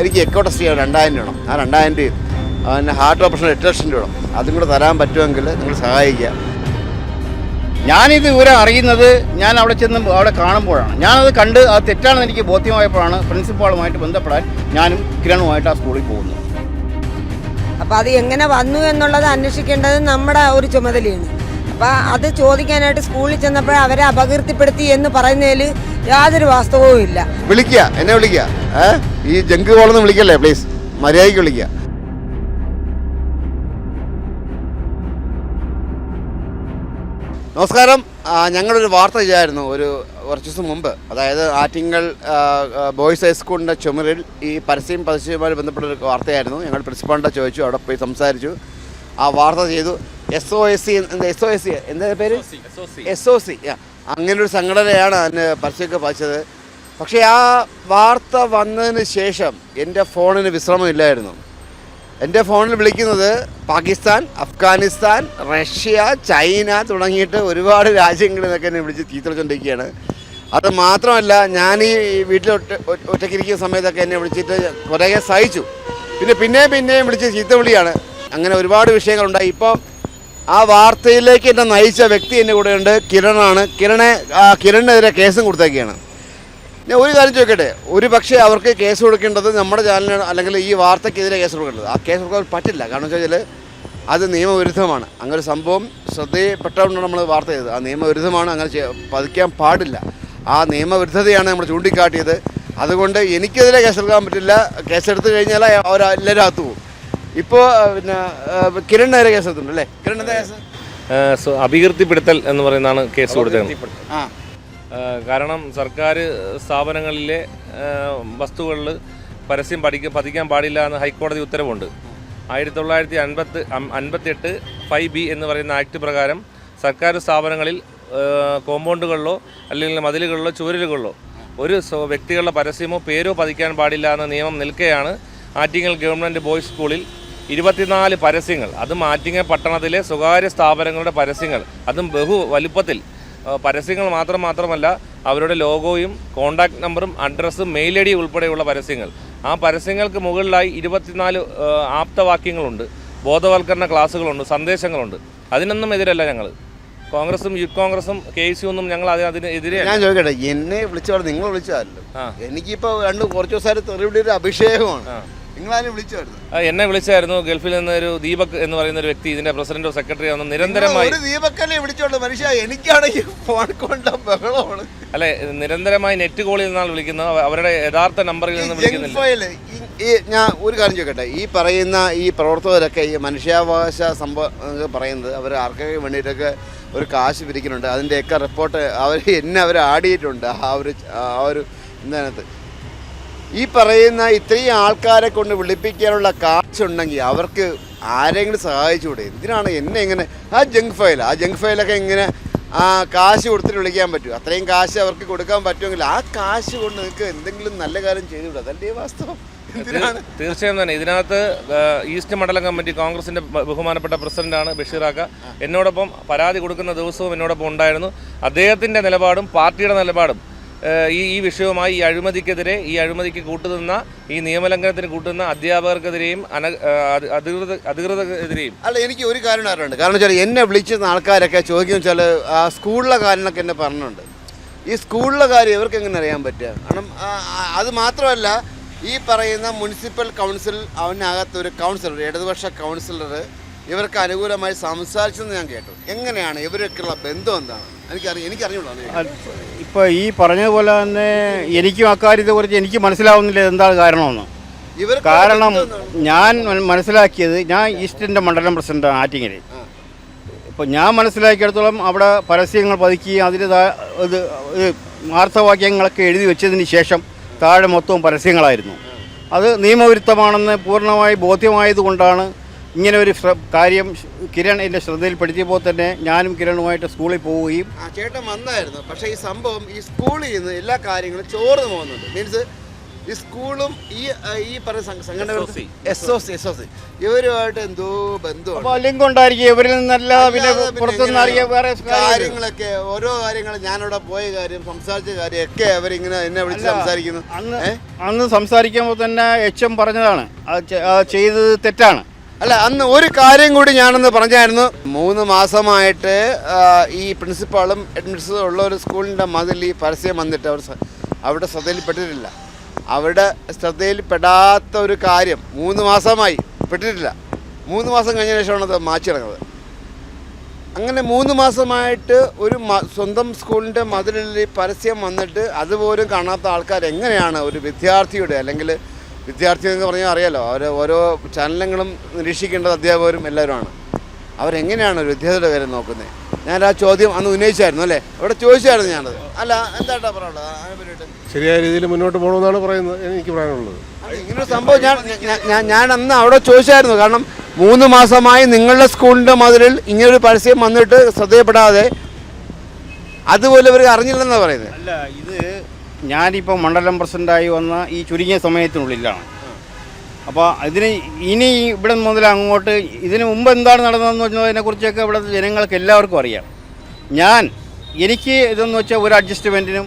എനിക്ക് echo test ചെയ്യാൻ രണ്ടായിരം രൂപ ആ രണ്ടായിരം രൂപയും പിന്നെ ഹാർട്ട് ഓപ്പറേഷൻ എട്ട് ലക്ഷം രൂപ അതും കൂടെ തരാൻ പറ്റുമെങ്കിൽ നിങ്ങൾ സഹായിക്കുക. ഞാനിത് വിവരം അറിയുന്നത് ഞാൻ അവിടെ ചെന്ന് അവിടെ കാണുമ്പോഴാണ്. ഞാനത് കണ്ട് അത് തെറ്റാണെന്ന് എനിക്ക് ബോധ്യമായപ്പോഴാണ് പ്രിൻസിപ്പാളുമായിട്ട് ബന്ധപ്പെടാൻ ഞാനും കിരണുമായിട്ട് ആ സ്കൂളിൽ പോകുന്നത്. അപ്പോൾ അത് എങ്ങനെ വന്നു എന്നുള്ളത് അന്വേഷിക്കേണ്ടത് നമ്മുടെ ഒരു ചുമതലയാണ്. അപ്പോൾ അത് ചോദിക്കാനായിട്ട് സ്കൂളിൽ ചെന്നപ്പോൾ അവരെ അപകീർത്തിപ്പെടുത്തി എന്ന് പറയുന്നതിൽ യാതൊരു വാസ്തവവും ഇല്ല. വിളിക്കുക. എന്നെ വിളിക്കുക. ഈ ജങ്ക് കോളൊന്നും വിളിക്കല്ലേ? പ്ലീസ്. മര്യാദയ്ക്ക് വിളിക്കുക. നമസ്കാരം. ഞങ്ങളൊരു വാർത്ത ചെയ്യായിരുന്നു ഒരു കുറച്ച് ദിവസം മുമ്പ്. അതായത് ആറ്റിങ്ങൽ ബോയ്സ് ഹൈസ്കൂളിന്റെ ചുമരിൽ ഈ പരസ്യം പരസ്യവുമായി ബന്ധപ്പെട്ട ഒരു വാർത്തയായിരുന്നു. ഞങ്ങൾ പ്രിൻസിപ്പാളിന്റെ ചോദിച്ചു അവിടെ പോയി സംസാരിച്ചു. ആ വാർത്ത ചെയ്തു. എസ് ഒ എസ് സി എന്താ എസ് ഒ എസ് സി എന്താ പേര് എസ് ഒ സി. അങ്ങനെ ഒരു സംഘടനയാണ് അതിന് പരസ്യമൊക്കെ വായിച്ചത്. പക്ഷേ ആ വാർത്ത വന്നതിന് ശേഷം എന്റെ ഫോണിന് വിശ്രമമില്ലായിരുന്നു എന്റെ ഫോണിൽ വിളിക്കുന്നത് പാകിസ്ഥാൻ അഫ്ഗാനിസ്ഥാൻ റഷ്യ ചൈന തുടങ്ങിയിട്ട് ഒരുപാട് രാജ്യങ്ങളിൽ നിന്നൊക്കെ എന്നെ വിളിച്ച് ചീത്ത വിളിച്ചുകൊണ്ടിരിക്കുകയാണ് അത് മാത്രമല്ല ഞാൻ ഈ വീട്ടിൽ ഒറ്റ ഒറ്റയ്ക്കിരിക്കുന്ന സമയത്തൊക്കെ എന്നെ വിളിച്ചിട്ട് കുറേ സഹിച്ചു. പിന്നെ പിന്നെയും പിന്നെയും വിളിച്ച് ചീത്ത വിളിയാണ്. അങ്ങനെ ഒരുപാട് വിഷയങ്ങളുണ്ടായി. ഇപ്പോൾ ആ വാർത്തയിലേക്ക് എന്നെ നയിച്ച വ്യക്തി എന്റെ കൂടെയുണ്ട് കിരണാണ്. കിരണെ കിരണിനെതിരെ കേസും കൊടുത്തേക്കാണ്. ഞാൻ ഒരു കാര്യം ചോദിക്കട്ടെ? ഒരു പക്ഷേ അവർക്ക് കേസ് കൊടുക്കേണ്ടത് നമ്മുടെ ചാനലിനാണ് അല്ലെങ്കിൽ ഈ വാർത്തക്കെതിരെ കേസ് കൊടുക്കേണ്ടത്. ആ കേസ് കൊടുക്കാൻ പറ്റില്ല. കാരണം വെച്ചാൽ അത് നിയമവിരുദ്ധമാണ്. അങ്ങനെ ഒരു സംഭവം ശ്രദ്ധയിൽപ്പെട്ടുകൊണ്ടാണ് നമ്മൾ വാർത്ത ചെയ്തത്. ആ നിയമവിരുദ്ധമാണ് അങ്ങനെ പതിക്കാൻ പാടില്ല. ആ നിയമവിരുദ്ധതയാണ് നമ്മൾ ചൂണ്ടിക്കാട്ടിയത്. അതുകൊണ്ട് എനിക്കെതിരെ കേസെടുക്കാൻ പറ്റില്ല. കേസെടുത്ത് കഴിഞ്ഞാൽ അവർ എല്ലാവരും അത്തു പോകും. ഇപ്പോൾ പിന്നെ കിരൺ നേരെ കേസ് കേസെടുത്തിട്ടുണ്ട് അല്ലേ? കിരൺ എന്താ കേസ് അഭികീർത്തിപ്പെടുത്തൽ എന്ന് പറയുന്നതാണ് കേസ് കൊടുത്തത് ആ. കാരണം സർക്കാർ സ്ഥാപനങ്ങളിലെ വസ്തുക്കളിൽ പരസ്യം പഠിക്ക പതിക്കാൻ പാടില്ല എന്ന് ഹൈക്കോടതി ഉത്തരവുണ്ട്. ആയിരത്തി തൊള്ളായിരത്തി അൻപത്തി അൻപത്തെട്ട് ഫൈവ് ബി എന്ന് പറയുന്ന ആക്ട് പ്രകാരം സർക്കാർ സ്ഥാപനങ്ങളിൽ കോമ്പൗണ്ടുകളിലോ അല്ലെങ്കിൽ മതിലുകളിലോ ചുവരുകളിലോ ഒരു വ്യക്തികളുടെ പരസ്യമോ പേരോ പതിക്കാൻ പാടില്ല എന്ന നിയമം നിൽക്കെയാണ് ആറ്റിങ്ങൽ ഗവൺമെന്റ് ബോയ്സ് സ്കൂളിൽ ഇരുപത്തിനാല് പരസ്യങ്ങൾ. അതും ആറ്റിങ്ങൽ പട്ടണത്തിലെ സ്വകാര്യ സ്ഥാപനങ്ങളുടെ പരസ്യങ്ങൾ. അതും ബഹു വലുപ്പത്തിൽ. പരസ്യങ്ങൾ മാത്രം മാത്രമല്ല അവരുടെ ലോഗോയും കോണ്ടാക്ട് നമ്പറും അഡ്രസ്സും മെയിൽ ഐ ഡി ഉൾപ്പെടെയുള്ള പരസ്യങ്ങൾ. ആ പരസ്യങ്ങൾക്ക് മുകളിലായി ഇരുപത്തിനാല് ആപ്തവാക്യങ്ങളുണ്ട്. ബോധവൽക്കരണ ക്ലാസ്സുകളുണ്ട് സന്ദേശങ്ങളുണ്ട്. അതിനൊന്നും എതിരല്ല ഞങ്ങൾ കോൺഗ്രസും യൂത്ത് കോൺഗ്രസും കെ സി ഒന്നും ഞങ്ങൾ അതിനെതിരെ അതിന് ഞാൻ ചോദിക്കട്ടെ എന്നെ വിളിച്ചാൽ നിങ്ങൾ വിളിച്ചാലും എനിക്കിപ്പോൾ എനിക്കിപ്പോ രണ്ട് കുറച്ച് ദിവസമായിട്ട് തെറിവിടി ഒരു അഭിഷേകമാണ് എന്നെ വിളിച്ചായിരുന്നു. ഗൾഫിൽ നിന്ന് ഒരു ദീപക് എന്ന് പറയുന്ന ഒരു വ്യക്തി ഇതിന്റെ പ്രസിഡന്റോ സെക്രട്ടറി ആണോ നിരന്തരമായി ദീപക്കല്ലേ വിളിച്ചോളൂ മനുഷ്യ എനിക്കാണെങ്കിൽ ഫോൺ കൊണ്ട ബഹളമാണ്. അല്ലെ നിരന്തരമായി നെറ്റ് കോളിൽ നിന്നാണ് വിളിക്കുന്നത്. അവരുടെ യഥാർത്ഥ നമ്പറിൽ നിന്ന് വിളിക്കുന്നില്ല. ഈ- ഈ ഞാൻ ഒരു കാര്യം ചോദിക്കട്ടെ. ഈ പറയുന്ന ഈ പ്രവർത്തകരൊക്കെ ഈ മനുഷ്യാവകാശ സംഭവം പറയുന്നത് അവർ ആർക്കൊക്കെ വേണ്ടിയിട്ടൊക്കെ ഒരു കാശ് പിരിക്കുന്നുണ്ട്. അതിന്റെയൊക്കെ റിപ്പോർട്ട് അവർ എന്നെ അവർ ആടിയിട്ടുണ്ട് ആ ഒരു ആ ഒരു ഇതിനകത്ത് ഈ പറയുന്ന ഇത്രയും ആൾക്കാരെ കൊണ്ട് വിളിപ്പിക്കാനുള്ള കാശുണ്ടെങ്കിൽ അവർക്ക് ആരെങ്കിലും സഹായിച്ചുകൂടെ? എന്തിനാണ് എന്നെ ഇങ്ങനെ ആ ജങ്ക് ഫയൽ ആ ജങ്ക് ഫയലൊക്കെ ഇങ്ങനെ ആ കാശ് കൊടുത്തിട്ട് വിളിക്കാൻ പറ്റും? അത്രയും കാശ് അവർക്ക് കൊടുക്കാൻ പറ്റുമെങ്കിൽ ആ കാശ് കൊണ്ട് നിങ്ങൾക്ക് എന്തെങ്കിലും നല്ല കാര്യം ചെയ്തുകൂടെ? അതല്ലേ വാസ്തവം. എന്തിനാണ്? തീർച്ചയായും തന്നെ. ഇതിനകത്ത് ഈസ്റ്റ് മണ്ഡലം കമ്മിറ്റി കോൺഗ്രസിന്റെ ബഹുമാനപ്പെട്ട പ്രസിഡന്റാണ് ബഷീറാക്ക എന്നോടൊപ്പം പരാതി കൊടുക്കുന്ന ദിവസവും എന്നോടൊപ്പം ഉണ്ടായിരുന്നു. അദ്ദേഹത്തിന്റെ നിലപാടും പാർട്ടിയുടെ നിലപാടും ഈ ഈ വിഷയവുമായി ഈ അഴിമതിക്കെതിരെ ഈ അഴിമതിക്ക് കൂട്ടുനിന്ന ഈ നിയമലംഘനത്തിന് കൂട്ടുന്ന അധ്യാപകർക്കെതിരെയും അന അധികൃത അധികൃതർക്കെതിരെയും. അല്ല എനിക്ക് ഒരു കാര്യം അറിയുന്നുണ്ട് കാരണം വെച്ചാൽ എന്നെ വിളിച്ചിരുന്ന ആൾക്കാരൊക്കെ ചോദിക്കുന്ന വെച്ചാൽ ആ സ്കൂളിലെ കാര്യങ്ങളൊക്കെ എന്നെ പറഞ്ഞിട്ടുണ്ട്. ഈ സ്കൂളിലെ കാര്യം ഇവർക്ക് എങ്ങനെ അറിയാൻ പറ്റുക? കാരണം അത് മാത്രമല്ല ഈ പറയുന്ന മുനിസിപ്പൽ കൗൺസിൽ അവനകത്ത് ഒരു കൗൺസിലർ ഇടതുപക്ഷ കൗൺസിലർ ഇവർക്ക് അനുകൂലമായി സംസാരിച്ചെന്ന് ഞാൻ കേട്ടു. എങ്ങനെയാണ്? ഇവരൊക്കെയുള്ള ബന്ധം എന്താണ്? എനിക്കറിയാം എനിക്കറിഞ്ഞൂടാ ഇപ്പോൾ ഈ പറഞ്ഞതുപോലെ തന്നെ എനിക്കും അക്കാര്യത്തെക്കുറിച്ച് എനിക്ക് മനസ്സിലാവുന്നില്ല എന്താണ് കാരണമെന്ന്. ഇവർ കാരണം ഞാൻ മനസ്സിലാക്കിയത് ഞാൻ ഈസ്റ്റിന്റെ മണ്ഡലം പ്രസിഡന്റ് ആറ്റിങ്ങൽ ഇപ്പോൾ ഞാൻ മനസ്സിലാക്കിയിടത്തോളം അവിടെ പരസ്യങ്ങൾ പതുക്കുകയും അതിന് ഇത് വാർത്താവാക്യങ്ങളൊക്കെ എഴുതി വെച്ചതിന് ശേഷം താഴെ മൊത്തവും പരസ്യങ്ങളായിരുന്നു. അത് നിയമവിരുദ്ധമാണെന്ന് പൂർണമായി ബോധ്യമായതുകൊണ്ടാണ് ഇങ്ങനെ ഒരു കാര്യം കിരൺ എന്റെ ശ്രദ്ധയിൽപ്പെടുത്തിയപ്പോൾ തന്നെ ഞാനും കിരണുമായിട്ട് സ്കൂളിൽ പോവുകയും ആ ചേട്ടൻ വന്നായിരുന്നു. പക്ഷേ ഈ സംഭവം ഈ സ്കൂളിൽ നിന്ന് എല്ലാ കാര്യങ്ങളും ചോർന്നു പോകുന്നുണ്ട്. മീൻസ് ഈ സ്കൂളും ഈ ഈ പറഞ്ഞ സംഘടന. S O C S O C ഇവരുമായിട്ട് എന്തോ ബന്ധമാണ് അപ്പോൾ ലിങ്ക് ഉണ്ടായിരിക്കും. ഇവരിൽ നിന്നല്ല പിന്നെ പുറത്തുനിന്ന് വേറെ കാര്യങ്ങളൊക്കെ ഓരോ കാര്യങ്ങൾ ഞാനിവിടെ പോയ കാര്യം സംസാരിച്ച കാര്യം ഒക്കെ അവരിങ്ങനെ എന്നെ വിളിച്ച് സംസാരിക്കുന്നു. അന്ന്? അന്ന് സംസാരിക്കുമ്പോൾ തന്നെ എച്ച് എം പറഞ്ഞതാണ്. ചെയ്തത് തെറ്റാണ്. അല്ല അന്ന് ഒരു കാര്യം കൂടി ഞാനൊന്ന് പറഞ്ഞായിരുന്നു. മൂന്ന് മാസമായിട്ട് ഈ പ്രിൻസിപ്പാളും അഡ്മിനിസ്റ്ററും ഉള്ള ഒരു സ്കൂളിന്റെ മതിൽ ഈ പരസ്യം വന്നിട്ട് അവർ അവിടെ ശ്രദ്ധയിൽപ്പെട്ടിട്ടില്ല. അവിടെ ശ്രദ്ധയിൽപ്പെടാത്ത ഒരു കാര്യം മൂന്ന് മാസമായി പെട്ടിട്ടില്ല. മൂന്ന് മാസം കഴിഞ്ഞ ശേഷമാണ് അത് മാറ്റി ഇറങ്ങുന്നത് അങ്ങനെ മൂന്ന് മാസമായിട്ട് ഒരു സ്വന്തം സ്കൂളിന്റെ മതിലിൽ പരസ്യം വന്നിട്ട് അതുപോലും കാണാത്ത ആൾക്കാർ എങ്ങനെയാണ് ഒരു വിദ്യാർത്ഥിയുടെ അല്ലെങ്കിൽ വിദ്യാർത്ഥി എന്ന് പറഞ്ഞാൽ അറിയാലോ അവർ ഓരോ ചലനങ്ങളും നിരീക്ഷിക്കേണ്ടത് അധ്യാപകരും എല്ലാവരുമാണ്. അവരെങ്ങനെയാണ് ഒരു വിദ്യാർത്ഥിയുടെ കാര്യം നോക്കുന്നത്? ഞാൻ ആ ചോദ്യം അന്ന് ഉന്നയിച്ചായിരുന്നു അല്ലേ? അവിടെ ചോദിച്ചായിരുന്നു ഞാനത്. അല്ല എന്താട്ടാ പറയാനുള്ളത്? ശരിയായ രീതിയിൽ മുന്നോട്ട് പോകണമെന്നാണ് പറയുന്നത് എനിക്ക് പറയാനുള്ളത്. ഇങ്ങനൊരു സംഭവം ഞാൻ ഞാൻ- ഞാൻ ഞാൻ അന്ന് അവിടെ ചോദിച്ചായിരുന്നു. കാരണം മൂന്ന് മാസമായി നിങ്ങളുടെ സ്കൂളിന്റെ മതിലിൽ ഇങ്ങനൊരു പരസ്യം വന്നിട്ട് ശ്രദ്ധയപ്പെടാതെ അതുപോലെ ഇവർ അറിഞ്ഞില്ലെന്നാണ് പറയുന്നത്. അല്ല ഇത് ഞാനിപ്പോൾ മണ്ഡലം പ്രസിഡന്റായി വന്ന ഈ ചുരുങ്ങിയ സമയത്തിനുള്ളിലാണ്. അപ്പോൾ ഇതിന് ഇനി ഇവിടെ മുതൽ അങ്ങോട്ട് ഇതിന് മുമ്പ് എന്താണ് നടന്നതെന്ന് വെച്ചതിനെക്കുറിച്ചൊക്കെ ഇവിടെ ജനങ്ങൾക്ക് എല്ലാവർക്കും അറിയാം. ഞാൻ എനിക്ക് ഇതെന്ന് വെച്ചാൽ ഒരു അഡ്ജസ്റ്റ്മെന്റിനും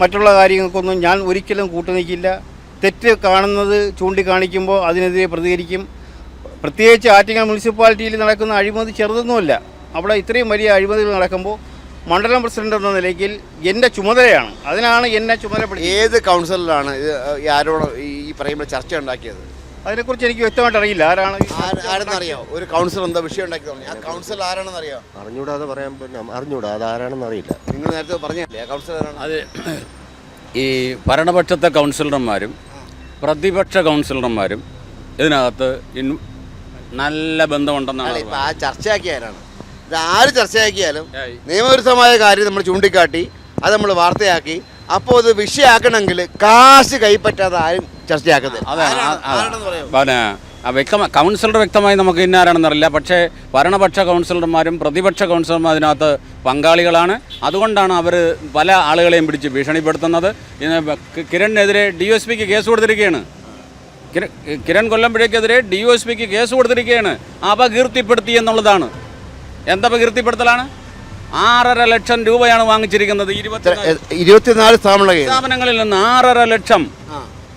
മറ്റുള്ള കാര്യങ്ങൾക്കൊന്നും ഞാൻ ഒരിക്കലും കൂട്ടുനിൽക്കില്ല. തെറ്റ് കാണുന്നത് ചൂണ്ടിക്കാണിക്കുമ്പോൾ അതിനെതിരെ പ്രതികരിക്കും. പ്രത്യേകിച്ച് ആറ്റിങ്ങൽ മുനിസിപ്പാലിറ്റിയിൽ നടക്കുന്ന അഴിമതി ചെറുതൊന്നുമല്ല. അവിടെ ഇത്രയും വലിയ അഴിമതികൾ നടക്കുമ്പോൾ മണ്ഡലം പ്രസിഡന്റ് എന്ന നിലയ്ക്ക് എന്റെ ചുമതലയാണ്. അതിനാണ് എന്നെ ചുമതലപ്പെടുത്തി ഏത് കൗൺസിലറാണ് ഇത് ഈ ആരോട് ഈ പറയുമ്പോൾ ചർച്ച ഉണ്ടാക്കിയത് അതിനെക്കുറിച്ച് എനിക്ക് വ്യക്തമായിട്ട് അറിയില്ല. ആരാണ് ആരെന്നറിയോ? ഒരു കൗൺസിലർ എന്താ വിഷയം ഉണ്ടാക്കി തുടങ്ങി ആ കൗൺസിലർ ആരാണെന്ന് അറിയോ അറിഞ്ഞൂടാതെ പറയാൻ പറ്റില്ല അറിഞ്ഞൂടാ അത് ആരാണെന്ന് അറിയില്ല. നിങ്ങൾ നേരത്തെ പറഞ്ഞല്ലേ? കൗൺസിലറാണ് അത്. ഈ ഭരണപക്ഷത്തെ കൗൺസിലർമാരും പ്രതിപക്ഷ കൗൺസിലർമാരും ഇതിനകത്ത് നല്ല ബന്ധമുണ്ടെന്നാണ് ആ ചർച്ചയാക്കിയ ആരാണ്? ആര് ചർച്ചയാക്കിയാലും നിയമവിരുദ്ധമായ കാര്യം നമ്മൾ ചൂണ്ടിക്കാട്ടി അത് നമ്മൾ വാർത്തയാക്കി. അപ്പോൾ അത് വിഷയമാക്കണമെങ്കിൽ കാശ് കൈപ്പറ്റാതെ ആരും ചർച്ചയാക്കുന്നത്? പിന്നെ ആ വ്യക്തമായി കൗൺസിലർ വ്യക്തമായി നമുക്ക് ഇന്നാരാണെന്നറിയില്ല പക്ഷേ ഭരണപക്ഷ കൗൺസിലർമാരും പ്രതിപക്ഷ കൗൺസിലർമാരും അതിനകത്ത് പങ്കാളികളാണ്. അതുകൊണ്ടാണ് അവർ പല ആളുകളെയും പിടിച്ച് ഭീഷണിപ്പെടുത്തുന്നത്. കിരണിനെതിരെ ഡി എസ് പിക്ക് കേസ് കൊടുത്തിരിക്കുകയാണ്. കിര- കിരൺ കൊല്ലമ്പുഴയ്ക്കെതിരെ ഡി എസ് പിക്ക് കേസ് കൊടുത്തിരിക്കുകയാണ്. അപകീർത്തിപ്പെടുത്തി എന്നുള്ളതാണ്. എന്തപകീർത്തിപ്പെടുത്തലാണ് ആറര ലക്ഷം രൂപയാണ് വാങ്ങിച്ചിരിക്കുന്നത്. ഇരുപത്തിനാല് സ്ഥാപനങ്ങളിൽ നിന്ന് ആറര ലക്ഷം.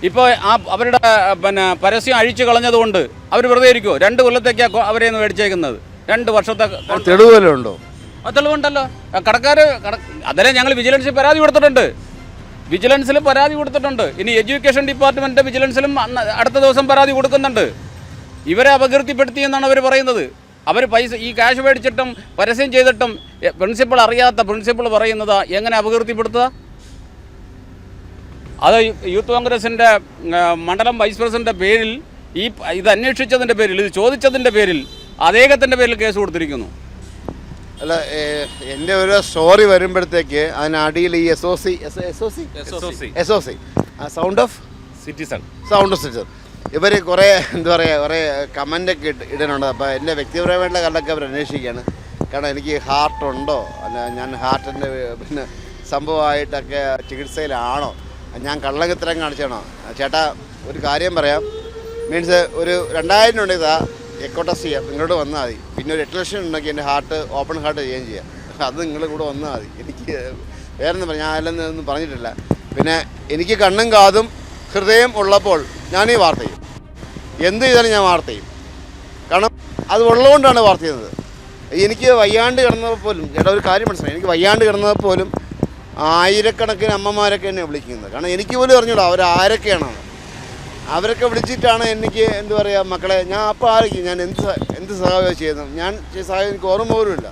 ഇപ്പോൾ ആ അവരുടെ പിന്നെ പരസ്യം അഴിച്ചു കളഞ്ഞതുകൊണ്ട് അവർ വെറുതെ ഇരിക്കുമോ രണ്ട് കൊല്ലത്തേക്കാണ് അവരെ മേടിച്ചേക്കുന്നത്. രണ്ട് വർഷത്തെ തെളിവുണ്ടോ തെളിവുണ്ടല്ലോ. കടക്കാർ കട അതല്ലേ ഞങ്ങൾ വിജിലൻസിൽ പരാതി കൊടുത്തിട്ടുണ്ട്. വിജിലൻസിൽ പരാതി കൊടുത്തിട്ടുണ്ട്. ഇനി എഡ്യൂക്കേഷൻ ഡിപ്പാർട്ട്മെന്റ് വിജിലൻസിലും അടുത്ത ദിവസം പരാതി കൊടുക്കുന്നുണ്ട്. ഇവരെ അപകീർത്തിപ്പെടുത്തി എന്നാണ് അവർ പറയുന്നത്. അവർ പൈസ ഈ ക്യാഷ് മേടിച്ചിട്ടും പരസ്യം ചെയ്തിട്ടും പ്രിൻസിപ്പൾ അറിയാത്ത പ്രിൻസിപ്പൾ പറയുന്നത് എങ്ങനെ അപകീർത്തിപ്പെടുത്തുക? അത് യൂത്ത് കോൺഗ്രസിന്റെ മണ്ഡലം വൈസ് പ്രസിഡന്റെ പേരിൽ ഈ ഇത് അന്വേഷിച്ചതിന്റെ പേരിൽ ഇത് ചോദിച്ചതിന്റെ പേരിൽ അദ്ദേഹത്തിന്റെ പേരിൽ കേസ് കൊടുത്തിരിക്കുന്നു. അല്ല എന്റെ ഒരു സ്റ്റോറി വരുമ്പോഴത്തേക്ക് അതിനടിയിൽ ഈ S O C S O C S O C sound of citizen sound sister ഇവർ കുറേ എന്താ പറയുക കുറേ കമന്റൊക്കെ ഇട്ട് ഇടുന്നുണ്ട്. അപ്പോൾ എന്റെ വ്യക്തിപരമായിട്ടുള്ള കണ്ടൊക്കെ അവർ അന്വേഷിക്കുകയാണ്. കാരണം എനിക്ക് ഹാർട്ട് ഉണ്ടോ? അല്ല ഞാൻ ഹാർട്ടിന്റെ പിന്നെ സംഭവമായിട്ടൊക്കെ ചികിത്സയിലാണോ? ഞാൻ കള്ളങ്കത്തരം കാണിച്ചാണോ? ചേട്ടാ ഒരു കാര്യം പറയാം. മീൻസ് ഒരു രണ്ടായിരം രൂപ ഇതാ എക്കോ ടെസ്റ്റ് ചെയ്യാം നിങ്ങളോട് വന്നാൽ മതി. പിന്നെ ഒരു എട്ട് ലക്ഷം ഉണ്ടെങ്കിൽ എന്റെ ഹാർട്ട് ഓപ്പൺ ഹാർട്ട് ചെയ്യുകയും ചെയ്യാം. അത് നിങ്ങൾ കൂടെ വന്നാൽ മതി. എനിക്ക് വേറെ ഒന്നും ഞാൻ അതിലൊന്നും പറഞ്ഞിട്ടില്ല. പിന്നെ എനിക്ക് കണ്ണും കാതും ഹൃദയം ഉള്ളപ്പോൾ ഞാൻ ഈ വാർത്ത ചെയ്യും. എന്ത് ചെയ്താലും ഞാൻ വാർത്ത ചെയ്യും. കാരണം അത് ഉള്ളതുകൊണ്ടാണ് വാർത്ത ചെയ്യുന്നത്. എനിക്ക് വയ്യാണ്ട് കിടന്നപ്പോൾ പോലും ചേട്ടാ ഒരു കാര്യം മനസ്സിലായി. എനിക്ക് വയ്യാണ്ട് കിടന്നപ്പോൾ പോലും ആയിരക്കണക്കിന് അമ്മമാരൊക്കെ എന്നെ വിളിക്കുന്നത്. കാരണം എനിക്ക് പോലും അറിഞ്ഞൂടാ അവർ ആരൊക്കെയാണ് അവരൊക്കെ വിളിച്ചിട്ടാണ് എനിക്ക് എന്താ പറയുക മക്കളെ ഞാൻ അപ്പോൾ ആരൊക്കെ ഞാൻ എന്ത് എന്ത് സഹായം ചെയ്യുന്നത്? ഞാൻ സഹായം എനിക്ക് ഓർമ്മ പോലും ഇല്ല.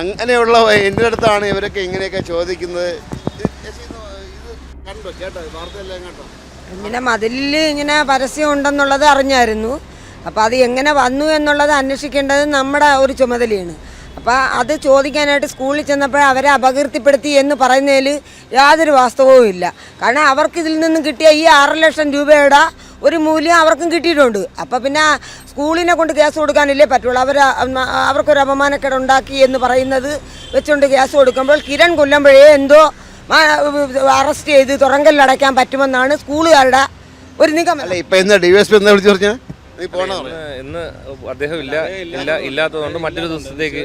അങ്ങനെയുള്ള എന്റെ അടുത്താണ് ഇവരൊക്കെ ഇങ്ങനെയൊക്കെ ചോദിക്കുന്നത്. ഇത് കണ്ടോ? കേട്ടോ വാർത്തയെല്ലാം കേട്ടോ ഇങ്ങനെ മതിലിൽ ഇങ്ങനെ പരസ്യം ഉണ്ടെന്നുള്ളത് അറിഞ്ഞായിരുന്നു. അപ്പോൾ അത് എങ്ങനെ വന്നു എന്നുള്ളത് അന്വേഷിക്കേണ്ടത് നമ്മുടെ ഒരു ചുമതലയാണ്. അപ്പോൾ അത് ചോദിക്കാനായിട്ട് സ്കൂളിൽ ചെന്നപ്പോൾ അവരെ അപകീർത്തിപ്പെടുത്തി എന്ന് പറയുന്നതിൽ യാതൊരു വാസ്തവവും ഇല്ല. കാരണം അവർക്ക് ഇതിൽ നിന്ന് കിട്ടിയ ഈ ആറ് ലക്ഷം രൂപയുടെ ഒരു മൂല്യം അവർക്കും കിട്ടിയിട്ടുണ്ട്. അപ്പോൾ പിന്നെ സ്കൂളിനെ കൊണ്ട് കേസ് കൊടുക്കാനില്ലേ പറ്റുള്ളൂ. അവർ അവർക്കൊരു അപമാനക്കേട് ഉണ്ടാക്കി എന്ന് പറയുന്നത് വെച്ചുകൊണ്ട് കേസ് കൊടുക്കുമ്പോൾ കിരൺ കൊല്ലമ്പഴേ എന്തോ അറസ്റ്റ് ചെയ്ത് തുറങ്കലിലടയ്ക്കാൻ പറ്റുമെന്നാണ് സ്കൂളുകാരുടെ ഒരു നിഗമനം. ഇപ്പൊ ഡിവൈഎസ്പി എന്താ വിളിച്ചു ഇന്ന് ഇന്ന് അദ്ദേഹം ഇല്ല ഇല്ല ഇല്ലാത്തതുകൊണ്ട് മറ്റൊരു ദിവസത്തേക്ക്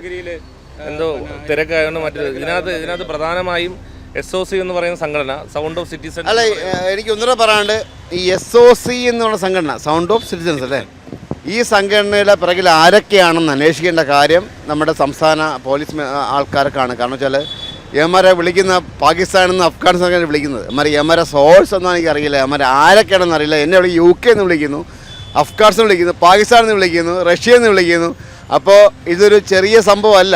എന്തോ തിരക്കായതുകൊണ്ട് മറ്റൊരു ഇതിനകത്ത് ഇതിനകത്ത് പ്രധാനമായും എസ് ഒ സി എന്ന് പറയുന്ന സംഘടന സൗണ്ട് ഓഫ് സിറ്റിസൺ അല്ല എനിക്ക് ഒന്നുകൂടെ പറയാണ്ട് ഈ എസ് ഒ സി എന്ന് പറയുന്ന സംഘടന സൗണ്ട് ഓഫ് സിറ്റിസൺസ് അല്ലേ? ഈ സംഘടനയുടെ പിറകിൽ ആരൊക്കെയാണെന്ന് അന്വേഷിക്കേണ്ട കാര്യം നമ്മുടെ സംസ്ഥാന പോലീസ് ആൾക്കാർക്കാണ്. കാരണം വെച്ചാൽ എമാരെ വിളിക്കുന്ന പാകിസ്ഥാനിൽ നിന്ന് അഫ്ഗാനിസ്ഥാനിൽ വിളിക്കുന്നത്. എമാരെ എമാരെ സോഴ്സ് ഒന്നും എനിക്കറിയില്ല എമാരെ ആരൊക്കെയാണെന്ന് അറിയില്ല. എന്നെ വിളിക്കും യു കെ എന്ന് വിളിക്കുന്നു അഫ്ഗാനിസ്ഥാൻ വിളിക്കുന്നു പാകിസ്ഥാനിൽ നിന്ന് വിളിക്കുന്നു റഷ്യയിൽ നിന്ന് വിളിക്കുന്നു. അപ്പോൾ ഇതൊരു ചെറിയ സംഭവമല്ല.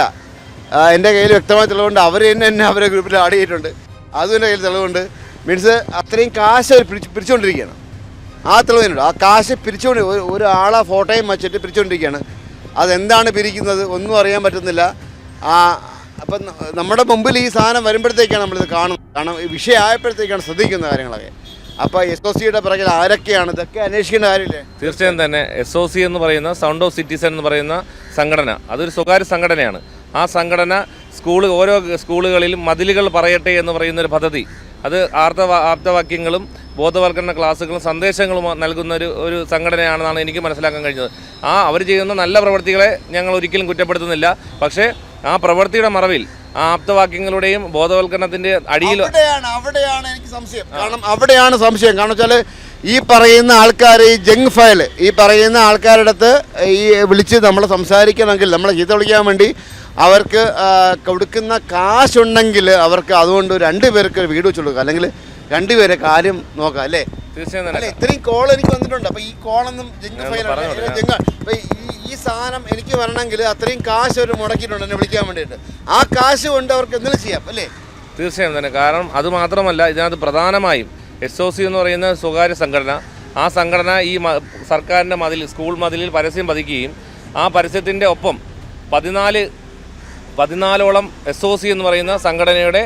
എന്റെ കയ്യിൽ വ്യക്തമായ തെളിവുണ്ട്. അവർ തന്നെ എന്നെ അവരെ ഗ്രൂപ്പിൽ ആഡ് ചെയ്തിട്ടുണ്ട്. അതും എന്റെ കയ്യിൽ തെളിവുണ്ട്. മീൻസ് അത്രയും കാശ് അവർ പിരിച്ച് പിരിച്ചുകൊണ്ടിരിക്കുകയാണ് ആ തെളിവിനുണ്ട് ആ കാശ് പിരിച്ചുകൊണ്ട് ഒരു ഒരാളെ ഫോട്ടോയും വച്ചിട്ട് പിരിച്ചുകൊണ്ടിരിക്കുകയാണ് അതെന്താണ് പിരിക്കുന്നത് ഒന്നും അറിയാൻ പറ്റുന്നില്ല. ആ അപ്പം നമ്മുടെ മുമ്പിൽ ഈ സാധനം വരുമ്പോഴത്തേക്കാണ് നമ്മളിത് കാണുന്നത്. കാരണം വിഷയമായപ്പോഴത്തേക്കാണ് ശ്രദ്ധിക്കുന്ന കാര്യങ്ങളൊക്കെ. അപ്പോൾ എസ് ഒ സിയുടെ പിറകിൽ ആരൊക്കെയാണ്? ഇതൊക്കെ അന്വേഷിക്കേണ്ട കാര്യമില്ലേ? തീർച്ചയായും തന്നെ എസ് ഒ സി എന്ന് പറയുന്ന സൗണ്ട് ഓഫ് സിറ്റിസൺ എന്ന് പറയുന്ന സംഘടന. അതൊരു സ്വകാര്യ സംഘടനയാണ്. ആ സംഘടന സ്കൂൾ ഓരോ സ്കൂളുകളിലും മതിലുകൾ പറയട്ടെ എന്ന് പറയുന്ന ഒരു പദ്ധതി. അത് ആർത്ത ആപ്തവാക്യങ്ങളും ബോധവൽക്കരണ ക്ലാസ്സുകളും സന്ദേശങ്ങളും നൽകുന്ന ഒരു ഒരു സംഘടനയാണെന്നാണ് എനിക്ക് മനസ്സിലാക്കാൻ കഴിഞ്ഞത്. ആ അവർ ചെയ്യുന്ന നല്ല പ്രവൃത്തികളെ ഞങ്ങൾ ഒരിക്കലും കുറ്റപ്പെടുത്തുന്നില്ല. പക്ഷേ ആ പ്രവൃത്തിയുടെ മറവിൽ ആ ആപ്തവാക്യങ്ങളുടെയും ബോധവൽക്കരണത്തിന്റെ അടിയിൽ അവിടെയാണ് അവിടെയാണ് എനിക്ക് സംശയം. കാരണം അവിടെയാണ് സംശയം. കാരണം വെച്ചാൽ ഈ പറയുന്ന ആൾക്കാർ ഈ ജങ് ഫയൽ ഈ പറയുന്ന ആൾക്കാരുടെ അടുത്ത് ഈ വിളിച്ച് നമ്മൾ സംസാരിക്കണമെങ്കിൽ നമ്മളെ ചീത്ത വിളിക്കാൻ വേണ്ടി അവർക്ക് കൊടുക്കുന്ന കാശുണ്ടെങ്കിൽ അവർക്ക് അതുകൊണ്ട് രണ്ട് പേർക്ക് വീട് വെച്ച് കൊടുക്കുക. അല്ലെങ്കിൽ രണ്ടുപേരെ കാര്യം നോക്കാം അല്ലേ? തീർച്ചയായും ഇത്രയും കോൾ എനിക്ക് വന്നിട്ടുണ്ട്. അപ്പൊ ഈ കോളൊന്നും ജങ് ഞാൻ- ജങ് ഈ ഈ സാധനം എനിക്ക് വരണമെങ്കിൽ അത്രയും കാശ് അവർ മുടക്കിയിട്ടുണ്ട് എന്നെ വിളിക്കാൻ വേണ്ടിയിട്ട്. ആ കാശ് കൊണ്ട് അവർക്ക് എന്തെങ്കിലും ചെയ്യാം അല്ലേ? തീർച്ചയായും തന്നെ. കാരണം അത് മാത്രമല്ല ഇതിനകത്ത് പ്രധാനമായും എസ് ഒ സി എന്ന് പറയുന്ന സ്വകാര്യ സംഘടന ആ സംഘടന ഈ സർക്കാരിന്റെ മതിൽ സ്കൂൾ മതിലിൽ പരസ്യം പതിക്കുകയും ആ പരസ്യത്തിന്റെ ഒപ്പം പതിനാല് പതിനാലോളം എസ് ഒ സി എന്ന് പറയുന്ന സംഘടനയുടെ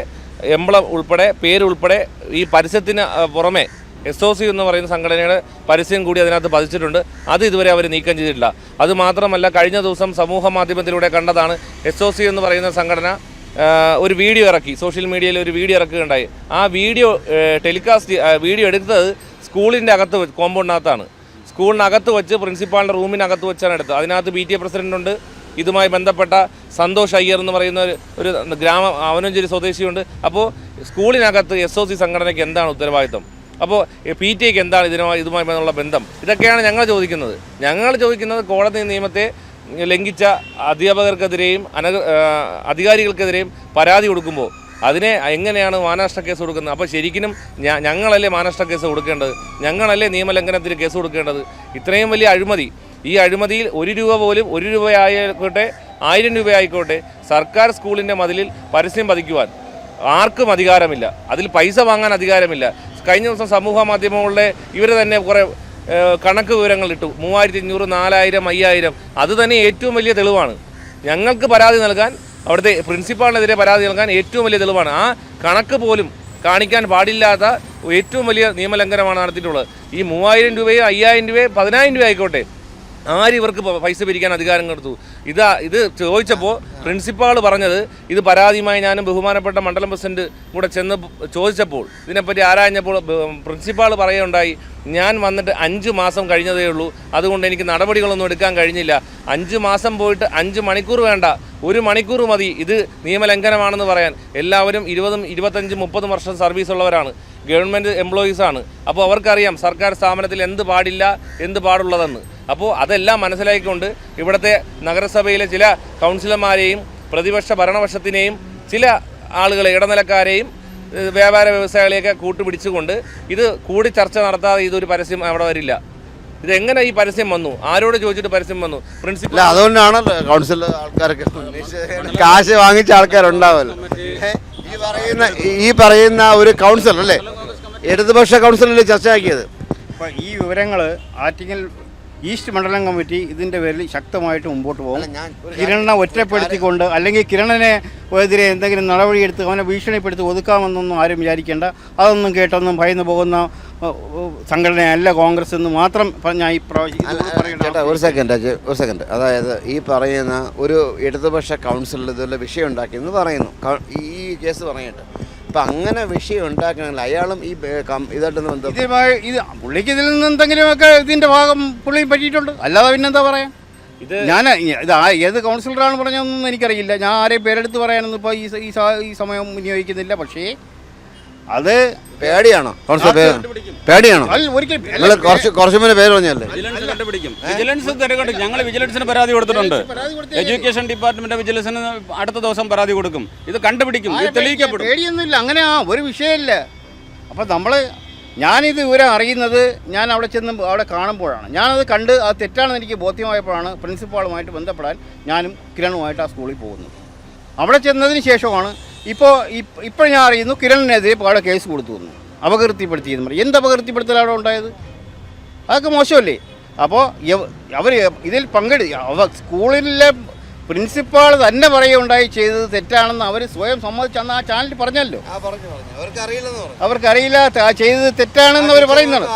എംബ്ലം ഉൾപ്പെടെ പേരുൾപ്പെടെ ഈ പരസ്യത്തിന് പുറമെ എസ് ഒ സി എന്ന് പറയുന്ന സംഘടനയുടെ പരസ്യം കൂടി അതിനകത്ത് പതിച്ചിട്ടുണ്ട്. അത് ഇതുവരെ അവർ നീക്കം ചെയ്തിട്ടില്ല. അത് മാത്രമല്ല കഴിഞ്ഞ ദിവസം സമൂഹ മാധ്യമത്തിലൂടെ കണ്ടതാണ് എസ് ഒ സി എന്ന് പറയുന്ന സംഘടന ഒരു വീഡിയോ ഇറക്കി. സോഷ്യൽ മീഡിയയിൽ ഒരു വീഡിയോ ഇറക്കുകയുണ്ടായി. ആ വീഡിയോ ടെലികാസ്റ്റ് വീഡിയോ എടുത്തത് സ്കൂളിന്റെ അകത്ത് കോമ്പൗണ്ടിനകത്താണ് സ്കൂളിനകത്ത് വെച്ച് പ്രിൻസിപ്പാളിന്റെ റൂമിനകത്ത് വെച്ചാണ് എടുത്തത്. അതിനകത്ത് ബി ടി എ പ്രസിഡന്റുണ്ട് ഇതുമായി ബന്ധപ്പെട്ട സന്തോഷ് അയ്യർ എന്ന് പറയുന്ന ഒരു ഒരു ഗ്രാമ അവനഞ്ചേരി സ്വദേശിയുണ്ട്. അപ്പോൾ സ്കൂളിനകത്ത് എസ് ഒ സി സംഘടനയ്ക്ക് എന്താണ് ഉത്തരവാദിത്തം അപ്പോൾ പി ടി എക്ക് എന്താണ് ഇതിനുമായി ഇതുമായി ഉള്ള ബന്ധം? ഇതൊക്കെയാണ് ഞങ്ങൾ ചോദിക്കുന്നത്. ഞങ്ങൾ ചോദിക്കുന്നത് കോടതി നിയമത്തെ ലംഘിച്ച അധ്യാപകർക്കെതിരെയും അന അധികാരികൾക്കെതിരെയും പരാതി കൊടുക്കുമ്പോൾ അതിനെ എങ്ങനെയാണ് മാനനഷ്ട കേസ് കൊടുക്കുന്നത്? അപ്പോൾ ശരിക്കും ഞങ്ങളല്ലേ മാനനഷ്ട കേസ് കൊടുക്കേണ്ടത്? ഞങ്ങളല്ലേ നിയമലംഘനത്തിന് കേസ് കൊടുക്കേണ്ടത്? ഇത്രയും വലിയ അഴിമതി. ഈ അഴിമതിയിൽ ഒരു രൂപ പോലും ഒരു രൂപയായിക്കോട്ടെ ആയിരം രൂപയായിക്കോട്ടെ സർക്കാർ സ്കൂളിന്റെ മതിലിൽ പരസ്യം പതിക്കുവാൻ ആർക്കും അധികാരമില്ല. അതിൽ പൈസ വാങ്ങാൻ അധികാരമില്ല. കഴിഞ്ഞ ദിവസം സമൂഹ മാധ്യമങ്ങളിലെ ഇവർ തന്നെ കുറേ കണക്ക് വിവരങ്ങൾ ഇട്ടു. മൂവായിരത്തി അഞ്ഞൂറ് നാലായിരം അയ്യായിരം. അത് തന്നെ ഏറ്റവും വലിയ തെളിവാണ്. ഞങ്ങൾക്ക് പരാതി നൽകാൻ അവിടുത്തെ പ്രിൻസിപ്പാളിനെതിരെ പരാതി നൽകാൻ ഏറ്റവും വലിയ തെളിവാണ്. ആ കണക്ക് പോലും കാണിക്കാൻ പാടില്ലാത്ത ഏറ്റവും വലിയ നിയമലംഘനമാണ് നടത്തിയിട്ടുള്ളത്. ഈ മൂവായിരം രൂപയോ അയ്യായിരം രൂപയോ പതിനായിരം രൂപ ആയിക്കോട്ടെ. ആര് ഇവർക്ക് പൈസ പിരിക്കാൻ അധികാരം കൊടുത്തു? ഇതാ ഇത് ചോദിച്ചപ്പോൾ പ്രിൻസിപ്പാൾ പറഞ്ഞത് ഇത് പരാതിയുമായി ഞാനും ബഹുമാനപ്പെട്ട മണ്ഡലം പ്രസിഡന്റ് കൂടെ ചെന്ന് ചോദിച്ചപ്പോൾ ഇതിനെപ്പറ്റി ആരാഞ്ഞപ്പോൾ പ്രിൻസിപ്പാൾ പറയുകയുണ്ടായി ഞാൻ വന്നിട്ട് അഞ്ച് മാസം കഴിഞ്ഞതേ ഉള്ളൂ. അതുകൊണ്ട് എനിക്ക് നടപടികളൊന്നും എടുക്കാൻ കഴിഞ്ഞില്ല. അഞ്ച് മാസം പോയിട്ട് അഞ്ച് മണിക്കൂർ വേണ്ട. ഒരു മണിക്കൂർ മതി. ഇത് നിയമലംഘനമാണെന്ന് പറയാൻ. എല്ലാവരും ഇരുപതും ഇരുപത്തഞ്ചും മുപ്പതും വർഷം സർവീസ് ഉള്ളവരാണ്. ഗവൺമെന്റ് എംപ്ലോയീസാണ്. അപ്പോൾ അവർക്കറിയാം സർക്കാർ സ്ഥാപനത്തിൽ എന്ത് പാടില്ല എന്ത് പാടുള്ളതെന്ന്. അപ്പോൾ അതെല്ലാം മനസ്സിലാക്കിക്കൊണ്ട് ഇവിടുത്തെ നഗരസഭയിലെ ചില കൗൺസിലർമാരെയും പ്രതിപക്ഷ ഭരണപക്ഷത്തിനെയും ചില ആളുകളെ ഇടനിലക്കാരെയും വ്യാപാര വ്യവസായികളെയൊക്കെ കൂട്ടുപിടിച്ചുകൊണ്ട് ഇത് കൂടി ചർച്ച നടത്താതെ ഇതൊരു പരസ്യം അവിടെ വരില്ല. ഇതെങ്ങനെ ഈ പരസ്യം വന്നു? ആരോട് ചോദിച്ചിട്ട് പരസ്യം വന്നു? അല്ല പ്രിൻസിപ്പൽ അതുകൊണ്ടാണല്ലോ കൗൺസിൽ ആൾക്കാർക്ക് കാശ് വാങ്ങിച്ച ആൾക്കാരുണ്ടാവല്ലോ ഈ പറയുന്ന ഈ പറയുന്ന ഒരു കൗൺസിലർ അല്ലേ? ഇടതുപക്ഷ കൗൺസിലല്ലേ ചർച്ചയാക്കിയത്? ഈ വിവരങ്ങൾ ആറ്റിങ്ങൽ ഈസ്റ്റ് മണ്ഡലം കമ്മിറ്റി ഇതിന്റെ പേരിൽ ശക്തമായിട്ട് മുമ്പോട്ട് പോകും. കിരണനെ ഒറ്റപ്പെടുത്തിക്കൊണ്ട് അല്ലെങ്കിൽ കിരണനെ എതിരെ എന്തെങ്കിലും നടപടിയെടുത്ത് അവനെ ഭീഷണിപ്പെടുത്തി ഒതുക്കാമെന്നൊന്നും ആരും വിചാരിക്കേണ്ട. അതൊന്നും കേട്ടൊന്നും ഭയന്ന് പോകുന്ന സംഘടനയല്ല കോൺഗ്രസ് എന്ന് മാത്രം ഞാൻ ഈ ചേട്ടാ ഒരു സെക്കൻഡ് ഒരു സെക്കൻഡ് അതായത് ഈ പറയുന്ന ഒരു ഇടതുപക്ഷ കൗൺസിലിൽ ഇതുപോലെ വിഷയം ഉണ്ടാക്കിയെന്ന് പറയുന്നു. ഈ കേസ് പറഞ്ഞിട്ട്. അപ്പം അങ്ങനെ വിഷയം ഉണ്ടാക്കണമെങ്കിൽ അയാളും ഈ ഇതായിട്ട് ഇതായിട്ടൊന്ന് ബന്ധം ഇത് പുള്ളിക്ക് ഇതിൽ നിന്ന് എന്തെങ്കിലുമൊക്കെ ഇതിന്റെ ഭാഗം പുള്ളി പറ്റിയിട്ടുണ്ട്. അല്ലാതെ പിന്നെന്താ പറയാ? ഇത് ഞാൻ ഇത് ആ ഏത് കൗൺസിലറാണ് പറഞ്ഞതെന്നൊന്നും എനിക്കറിയില്ല. ഞാൻ ആരെയും പേരെടുത്ത് പറയാനൊന്നും ഇപ്പോൾ ഈ ഈ ഈ സമയം വിനിയോഗിക്കുന്നില്ല. പക്ഷേ അത് പേടിയാണോ? കുറച്ച് പേടിയാണോ? അല്ല, ഒരിക്കലും നിങ്ങൾ കുറച്ച് കുറച്ച് മുന്നേ പേര് പറഞ്ഞല്ലേ വിജിലൻസ് കണ്ടുപിടിക്കും. വിജിലൻസ് തിരക്കട്ടെ ഞങ്ങൾ വിജിലൻസിന് പരാതി കൊടുത്തിട്ടുണ്ട്. എഡ്യൂക്കേഷൻ ഡിപ്പാർട്ട്മെന്റ് വിജിലൻസിന് അടുത്ത ദിവസം പരാതി കൊടുക്കും. ഇത് കണ്ടുപിടിക്കും. ഇത് തെളിയിക്കപ്പെടും. പേടിയൊന്നുമില്ല. അങ്ങനെ ആ ഒരു വിഷയമില്ല. അപ്പം നമ്മൾ ഞാനിത് വിവരം അറിയുന്നത് ഞാൻ അവിടെ ചെന്ന് അവിടെ കാണുമ്പോഴാണ്. ഞാനത് കണ്ട് അത് തെറ്റാണെന്ന് എനിക്ക് ബോധ്യമായപ്പോഴാണ് പ്രിൻസിപ്പാളുമായിട്ട് ബന്ധപ്പെടാൻ ഞാനും കിരണുമായിട്ട് ആ സ്കൂളിൽ പോകുന്നത്. അവിടെ ചെന്നതിന് ശേഷമാണ് ഇപ്പോൾ ഇപ്പോൾ ഞാൻ അറിയുന്നു കിരണിനെതിരെ ഇപ്പോൾ അവിടെ കേസ് കൊടുത്തു വന്നു അപകീർത്തിപ്പെടുത്തിയെന്ന് പറയും എന്ത് അപകീർത്തിപ്പെടുത്തലാണ് അവിടെ ഉണ്ടായത്? അതൊക്കെ മോശമല്ലേ? അപ്പോൾ അവർ ഇതിൽ പങ്കെടു അവ സ്കൂളിലെ പ്രിൻസിപ്പാൾ തന്നെ പറയുകയുണ്ടായി ചെയ്തത് തെറ്റാണെന്ന് അവർ സ്വയം സമ്മതിച്ച് അന്ന് ആ ചാനലിൽ പറഞ്ഞല്ലോ. അവർക്കറിയില്ല ചെയ്തത് തെറ്റാണെന്ന് അവർ പറയുന്നത്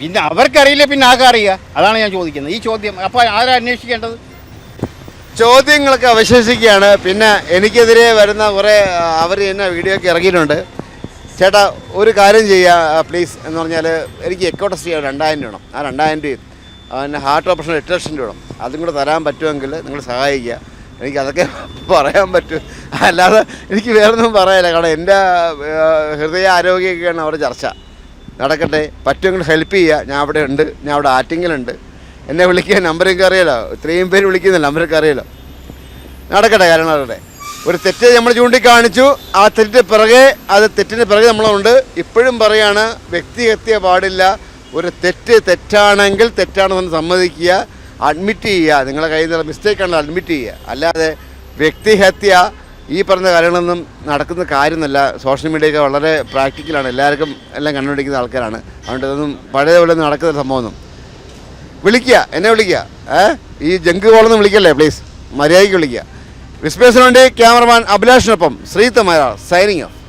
പിന്നെ അവർക്കറിയില്ല പിന്നെ ആകെ അറിയുക? അതാണ് ഞാൻ ചോദിക്കുന്നത്. ഈ ചോദ്യം അപ്പോൾ ആരാ അന്വേഷിക്കേണ്ടത്? ചോദ്യങ്ങളൊക്കെ അവശേഷിക്കുകയാണ്. പിന്നെ എനിക്കെതിരെ വരുന്ന കുറേ അവർ തന്നെ വീഡിയോ ഒക്കെ ഇറങ്ങിയിട്ടുണ്ട് ചേട്ടാ ഒരു കാര്യം ചെയ്യുക പ്ലീസ് എന്ന് പറഞ്ഞാൽ എനിക്ക് എക്കോ ടെസ്റ്റ് ചെയ്യാം രണ്ടായിരം രൂപ ആ രണ്ടായിരം രൂപയും പിന്നെ ഹാർട്ട് ഓപ്പറേഷൻ എട്ട് ലക്ഷം രൂപ അതും കൂടെ തരാൻ പറ്റുമെങ്കിൽ നിങ്ങൾ സഹായിക്കുക. എനിക്ക് അതൊക്കെ പറയാൻ പറ്റും. അല്ലാതെ എനിക്ക് വേറൊന്നും പറയാനില്ല. കാരണം എന്റെ ഹൃദയ ആരോഗ്യമൊക്കെയാണ് അവിടെ ചർച്ച. നടക്കട്ടെ. പറ്റുമെങ്കിൽ ഹെൽപ്പ് ചെയ്യുക. ഞാൻ അവിടെ ഉണ്ട്. ഞാൻ അവിടെ ആറ്റിങ്ങിലുണ്ട്. എന്നെ വിളിക്കാൻ നമ്പറൊക്കെ അറിയാലോ ഇത്രയും പേര് വിളിക്കുന്നില്ല നമ്പറൊക്കെ അറിയാലോ നടക്കട്ടെ കാരണം നടക്കട്ടെ. ഒരു തെറ്റ് നമ്മൾ ചൂണ്ടിക്കാണിച്ചു. ആ തെറ്റിന് പിറകെ അത് തെറ്റിന് പിറകെ നമ്മളുണ്ട്. ഇപ്പോഴും പറയാണ് വ്യക്തിഹത്യ പാടില്ല. ഒരു തെറ്റ് തെറ്റാണെങ്കിൽ തെറ്റാണെന്ന് സമ്മതിക്കുക. അഡ്മിറ്റ് ചെയ്യുക. നിങ്ങളുടെ കയ്യിൽ നിന്ന് മിസ്റ്റേക്ക് ആണെങ്കിൽ അഡ്മിറ്റ് ചെയ്യുക. അല്ലാതെ വ്യക്തിഹത്യ ഈ പറഞ്ഞ കാര്യങ്ങളൊന്നും നടക്കുന്ന കാര്യമൊന്നുമല്ല. സോഷ്യൽ മീഡിയയൊക്കെ വളരെ പ്രാക്ടിക്കലാണ് എല്ലാവർക്കും എല്ലാം കണ്ടുപിടിക്കുന്ന ആൾക്കാരാണ്. അതുകൊണ്ട് ഇതൊന്നും പഴയതുപോലെ നടക്കുന്ന സംഭവമൊന്നും. വിളിക്കുക എന്നെ വിളിക്കുക. ഏ? ഈ ജങ്ക് കോളൊന്നും വിളിക്കല്ലേ പ്ലീസ് മര്യാദയ്ക്ക് വിളിക്കുക. വിസ്പേസിന് ക്യാമറമാൻ അഭിലാഷിനൊപ്പം ശ്രീത്തമയ സൈനിങ് ഓഫ്